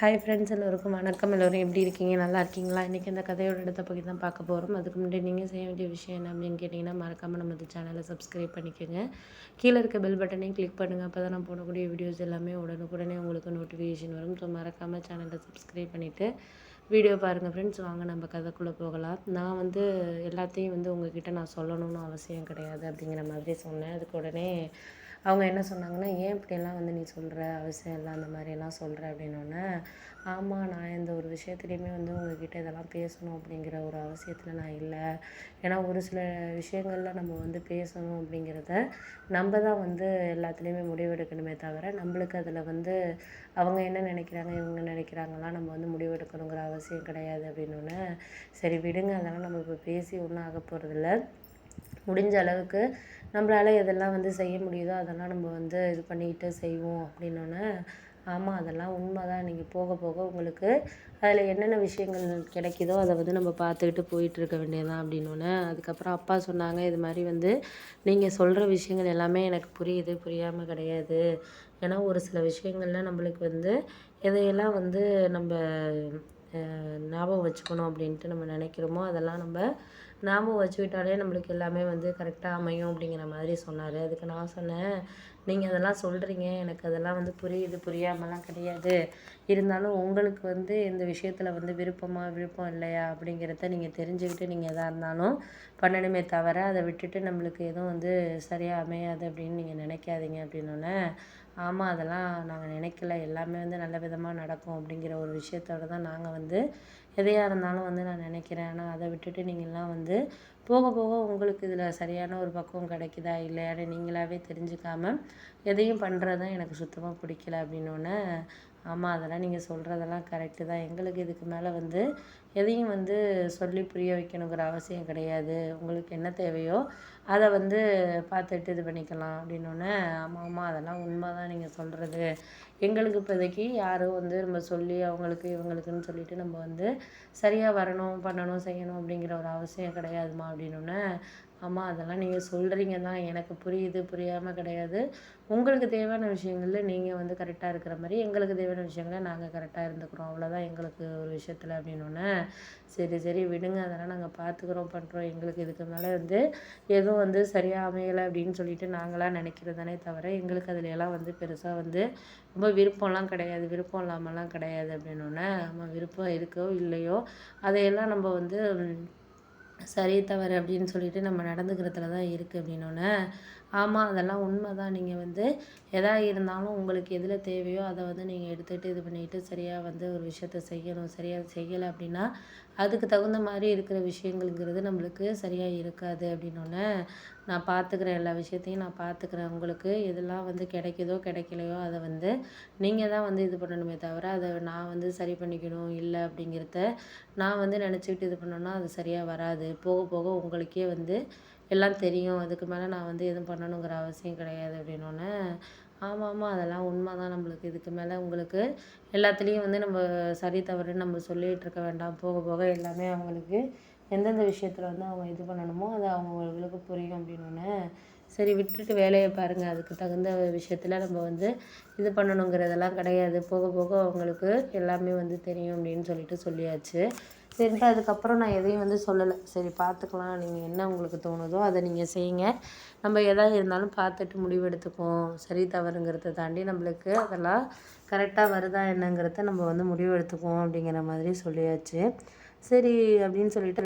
Hi friends எல்லோருக்கும் வணக்கம். எல்லோரும் எப்படி இருக்கீங்க? நல்லா இருக்கீங்களா? இன்றைக்கி இந்த கதையோட இடத்த பற்றி தான் பார்க்க போகிறோம் அதுக்கு முன்னாடி நீங்கள் செய்ய வேண்டிய விஷயம் என்ன அப்படின்னு கேட்டிங்கன்னா மறக்காமல் நம்ம இந்த சேனலை சப்ஸ்கிரைப் பண்ணிக்கோங்க. கீழே இருக்க பெல் பட்டனையும் கிளிக் பண்ணுங்கள் அப்போ தான் நான் போடக்கூடிய வீடியோஸ் எல்லாமே உடனுக்குடனே உங்களுக்கு நோட்டிஃபிகேஷன் வரும். ஸோ மறக்காமல் சேனலை சப்ஸ்கிரைப் பண்ணிவிட்டு வீடியோ பாருங்கள் ஃப்ரெண்ட்ஸ் வாங்க நம்ம கதைக்குள்ளே போகலாம். நான் வந்து எல்லாத்தையும் வந்து உங்ககிட்ட நான் சொல்லணும்னு அவசியம் கிடையாது அப்படிங்கிற மாதிரி சொன்னேன். அதுக்கு உடனே அவங்க என்ன சொன்னாங்கன்னா ஏன் இப்படியெல்லாம் வந்து நீ சொல்கிற அவசியம் இல்லை அந்த மாதிரியெல்லாம் சொல்கிற அப்படின்னோடனே ஆமாம் நான் எந்த ஒரு விஷயத்துலையுமே வந்து உங்ககிட்ட இதெல்லாம் பேசணும் அப்படிங்கிற ஒரு அவசியத்தில் நான் இல்லை. ஏன்னா ஒரு சில விஷயங்களில் நம்ம வந்து பேசணும் அப்படிங்கிறத நம்ம தான் வந்து எல்லாத்துலேயுமே முடிவெடுக்கணுமே தவிர நம்மளுக்கு அதில் வந்து அவங்க என்ன நினைக்கிறாங்க இவங்க நினைக்கிறாங்கலாம் நம்ம வந்து முடிவெடுக்கணுங்கிற அவசியம் கிடையாது. அப்படின்னோடனே சரி விடுங்க. அதெல்லாம் நம்ம இப்போ பேசி ஒன்றும் ஆக போகிறதில்ல முடிஞ்ச அளவுக்கு நம்மளால எதெல்லாம் வந்து செய்ய முடியுதோ அதெல்லாம் நம்ம வந்து இது பண்ணிக்கிட்டு செய்வோம் அப்படின்னோடனே ஆமாம் அதெல்லாம் உண்மை தான் நீங்கள் போக போக உங்களுக்கு அதில் என்னென்ன விஷயங்கள் கிடைக்குதோ அதை வந்து நம்ம பார்த்துக்கிட்டு போயிட்டுருக்க வேண்டியதான் அப்படின்னோடனே அதுக்கப்புறம் அப்பா சொன்னாங்க இது மாதிரி வந்து நீங்கள் சொல்கிற விஷயங்கள் எல்லாமே எனக்கு புரியுது புரியாமல் கிடையாது. ஏன்னா ஒரு சில விஷயங்கள்ல நம்மளுக்கு வந்து எதையெல்லாம் வந்து நம்ம ஞாபகம் வச்சுக்கணும் அப்படின்ட்டு நம்ம நினைக்கிறோமோ அதெல்லாம் நம்ம ஞாபகம் வச்சுக்கிட்டாலே நம்மளுக்கு எல்லாமே வந்து கரெக்டாக அமையும் அப்படிங்கிற மாதிரி சொன்னார். அதுக்கு நான் சொன்னேன் நீங்கள் அதெல்லாம் சொல்கிறீங்க எனக்கு அதெல்லாம் வந்து புரியுது புரியாமலாம் கிடையாது. இருந்தாலும் உங்களுக்கு வந்து இந்த விஷயத்தில் வந்து விருப்பமாக விருப்பம் இல்லையா? அப்படிங்கிறத நீங்கள் தெரிஞ்சுக்கிட்டு நீங்கள் எதாக இருந்தாலும் பண்ணணுமே தவிர அதை விட்டுட்டு நம்மளுக்கு எதுவும் வந்து சரியாக அமையாது அப்படின்னு நீங்கள் நினைக்காதீங்க அப்படின்னோடனே ஆமாம் அதெல்லாம் நாங்கள் நினைக்கல. எல்லாமே வந்து நல்ல விதமாக நடக்கும் அப்படிங்கிற ஒரு விஷயத்தோட தான் நாங்கள் வந்து எதையாக இருந்தாலும் வந்து நான் நினைக்கிறேன். ஆனால் அதை விட்டுட்டு நீங்கள்லாம் வந்து போக போக உங்களுக்கு இதில் சரியான ஒரு பக்குவம் கிடைக்குதா இல்லையான்னு நீங்களாகவே தெரிஞ்சுக்காம எதையும் பண்ணுறது தான் எனக்கு சுத்தமாக பிடிக்கல அப்படின்னோடனே ஆமாம் அதெல்லாம் நீங்கள் சொல்கிறதெல்லாம் கரெக்டு தான். எங்களுக்கு இதுக்கு மேலே வந்து எதையும் வந்து சொல்லி புரிய வைக்கணுங்கிற அவசியம் கிடையாது. உங்களுக்கு என்ன தேவையோ அதை வந்து பார்த்துட்டு இது பண்ணிக்கலாம் அப்படின்னோடனே ஆமாம் ஆமாம் அதெல்லாம் உண்மை தான் நீங்கள் சொல்கிறது எங்களுக்கு இப்போதைக்கு யாரும் வந்து நம்ம சொல்லி அவங்களுக்கு இவங்களுக்குன்னு சொல்லிட்டு நம்ம வந்து சரியாக வரணும் பண்ணணும் செய்யணும் அப்படிங்கிற ஒரு அவசியம் கிடையாதுமா அப்படின்னோடனே ஆமாம் அதெல்லாம் நீங்கள் சொல்கிறீங்க தான் எனக்கு புரியுது புரியாமல் கிடையாது. உங்களுக்கு தேவையான விஷயங்களில் நீங்கள் வந்து கரெக்டாக இருக்கிற மாதிரி எங்களுக்கு தேவையான விஷயங்களை நாங்கள் கரெக்டாக இருந்துக்கிறோம். அவ்வளோதான் எங்களுக்கு ஒரு விஷயத்தில் அப்படின்னோடனே சரி சரி விடுங்க. அதெல்லாம் நாங்கள் பார்த்துக்குறோம் பண்ணுறோம் எங்களுக்கு இதுக்கு மேலே வந்து எதுவும் வந்து சரியாக அமையலை அப்படின்னு சொல்லிட்டு நாங்களாக நினைக்கிறது தானே தவிர எங்களுக்கு அதில் எல்லாம் வந்து பெருசாக வந்து ரொம்ப விருப்பம்லாம் கிடையாது. விருப்பம் இல்லாமலாம் கிடையாது அப்படின்னோடனே ஆமாம் விருப்பம் இருக்கோ இல்லையோ அதையெல்லாம் நம்ம வந்து சரி தவறு அப்படின்னு சொல்லிட்டு நம்ம நடந்துக்கிறதுல தான் இருக்குது அப்படின்னோடனே ஆமாம் அதெல்லாம் உண்மை தான் நீங்கள் வந்து எதா இருந்தாலும் உங்களுக்கு எதில் தேவையோ அதை வந்து நீங்கள் எடுத்துகிட்டு இது பண்ணிட்டு சரியாக வந்து ஒரு விஷயத்த செய்யணும். சரியாக செய்யலை அப்படின்னா அதுக்கு தகுந்த மாதிரி இருக்கிற விஷயங்கள்ங்கிறது நம்மளுக்கு சரியாக இருக்காது அப்படின்னோடனே நான் பார்த்துக்கிறேன் எல்லா விஷயத்தையும் நான் பார்த்துக்கிறேன் உங்களுக்கு எதெல்லாம் வந்து கிடைக்குதோ கிடைக்கலையோ அதை வந்து நீங்கள் தான் வந்து இது பண்ணணுமே தவிர அதை நான் வந்து சரி பண்ணிக்கணும் இல்லை அப்படிங்கிறத நான் வந்து நினச்சிக்கிட்டு இது பண்ணோன்னா அது சரியாக வராது. போக போக உங்களுக்கே வந்து எல்லாம் தெரியும். அதுக்கு மேலே நான் வந்து எதுவும் பண்ணணுங்கிற அவசியம் கிடையாது அப்படின்னோடனே ஆமாம் ஆமாம் அதெல்லாம் உண்மை தான் நம்மளுக்கு. இதுக்கு மேலே உங்களுக்கு எல்லாத்துலேயும் வந்து நம்ம சரி தவறுன்னு நம்ம சொல்லிகிட்டு இருக்க வேண்டாம். போக போக எல்லாமே அவங்களுக்கு எந்தெந்த விஷயத்தில் வந்து அவங்க இது பண்ணணுமோ அது அவங்களுக்கு புரியும் அப்படின்னோடனே சரி விட்டுட்டு வேலையை பாருங்கள் அதுக்கு தகுந்த விஷயத்தில் நம்ம வந்து இது பண்ணணுங்கிறதெல்லாம் கிடையாது. போக போக அவங்களுக்கு எல்லாமே வந்து தெரியும் அப்படின்னு சொல்லிட்டு சொல்லியாச்சு. சரின்ட்டு அதுக்கப்புறம் நான் எதையும் வந்து சொல்லலை. சரி பார்த்துக்கலாம் நீங்கள் என்ன உங்களுக்கு தோணுதோ அதை நீங்கள் செய்யுங்க. நம்ம எதாக இருந்தாலும் பார்த்துட்டு முடிவெடுத்துக்குவோம் சரி தவறுங்கிறத தாண்டி நம்மளுக்கு அதெல்லாம் கரெக்டாக வருதா என்னங்கிறத நம்ம வந்து முடிவெடுத்துக்குவோம் அப்படிங்கிற மாதிரி சொல்லியாச்சு. சரி அப்படின்னு சொல்லிட்டு